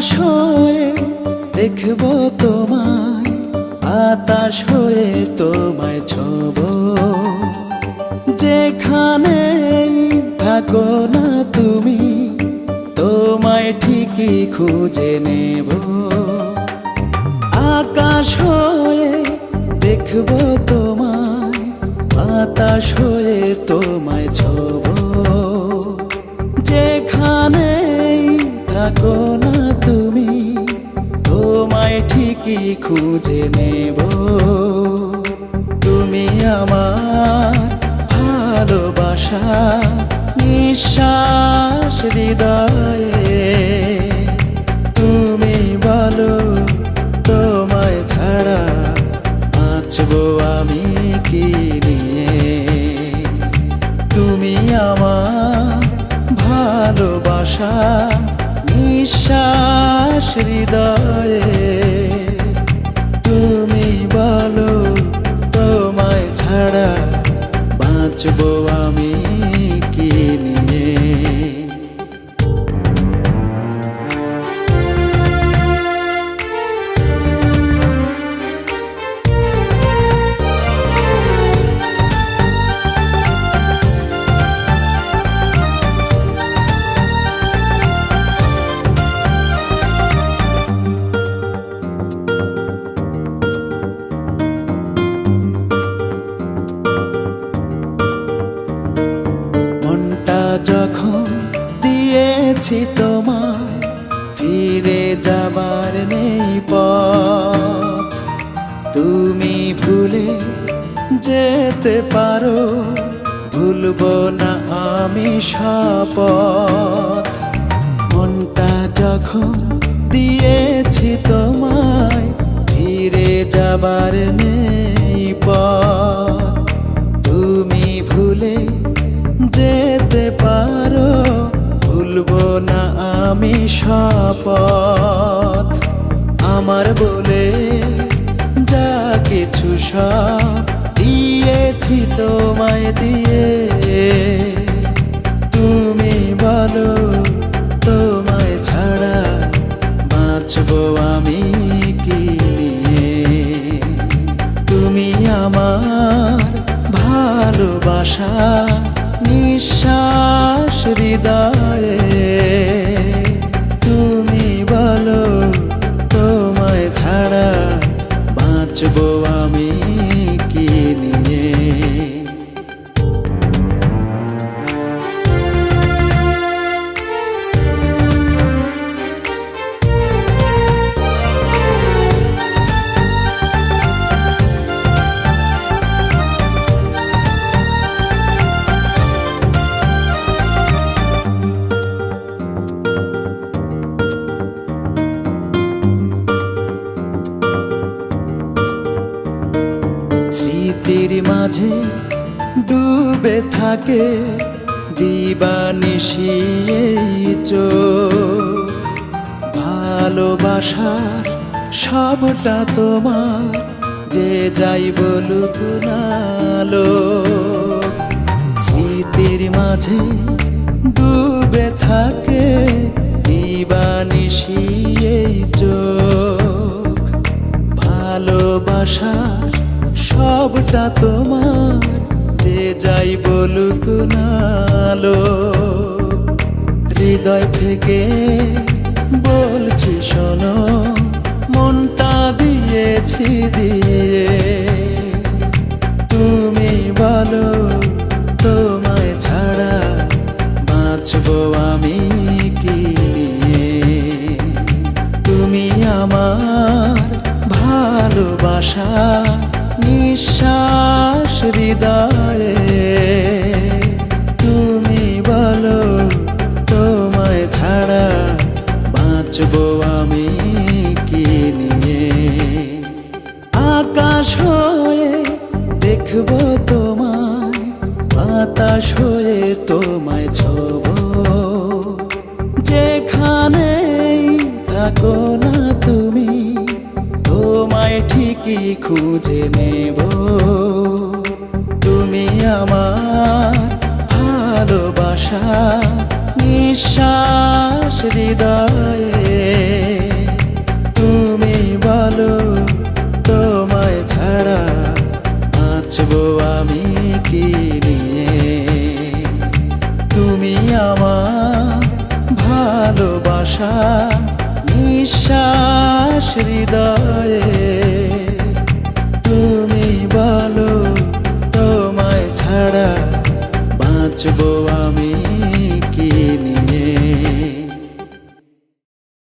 আকাশ হয়ে দেখব তোমায় বাতাস হয়ে তোমায় ছব। যেখানে থাকো না তুমি, তোমায় ঠিকই খুঁজে নেব। আকাশ হয়ে দেখব তোমায় বাতাস হয়ে তোমায় ছব। যেখানে থাকো ঠিকই খুঁজে নেব? তুমি আমার ভালোবাসা, নিঃশ্বাস হৃদয়ে। তুমি বলো, তোমায় ছাড়া বাঁচবো আমি কি নিয়ে? তুমি আমার ভালোবাসা, নিঃশ্বাস হৃদয়ে। তুমি বলো তোমায় ছাড়া বাঁচবো আমি? ফিরে যাবার নেই পথ। তুমি ভুলে যেতে পারো, ভুলবো না আমি শপথ। মনটা যখন দিয়েছি তোমায়, ফিরে যাবার নেই পথ। আমি শপথ। আমার বলে যা কিছু সব দিয়েছি তোমায় দিয়ে। তুমি বলো তোমায় ছাড়া বাঁচবো আমি কি তুমি আমার ভালোবাসা, নিঃশ্বাস হৃদয়ে বাঁচবো ডুবে থাকে দিবানিশি চোখ ভালোবাসার সবটা তোমার, যে যাই বলুক নালো স্মৃতির মাঝে ডুবে থাকে দিবানিশি চোখ। ভালোবাসার সবটা তোমার যাই বলুক নালো হৃদয় থেকে বলছি শোনো, মনটা দিয়েছি দিয়ে। তুমি বলো, তোমায় ছাড়া বাঁচবো আমি কি তুমি আমার ভালোবাসা, নিঃশ্বাস হৃদয়ে তুমি বলো, তোমায় ছাড়া বাঁচবো আমি কি নিয়ে? আকাশ হয়ে দেখব তোমায়, বাতাস হয়ে তোমায় ছব। যেখানে থাকো না তুমি, তোমায় ঠিকই খুঁজে নেব। আমার ভালোবাসা, নিঃশ্বাস হৃদয়ে। তুমি বলো, তোমায় ছাড়া আছব আমি কি নিয়ে? তুমি আমার ভালোবাসা, নিঃশ্বাস হৃদয়ে।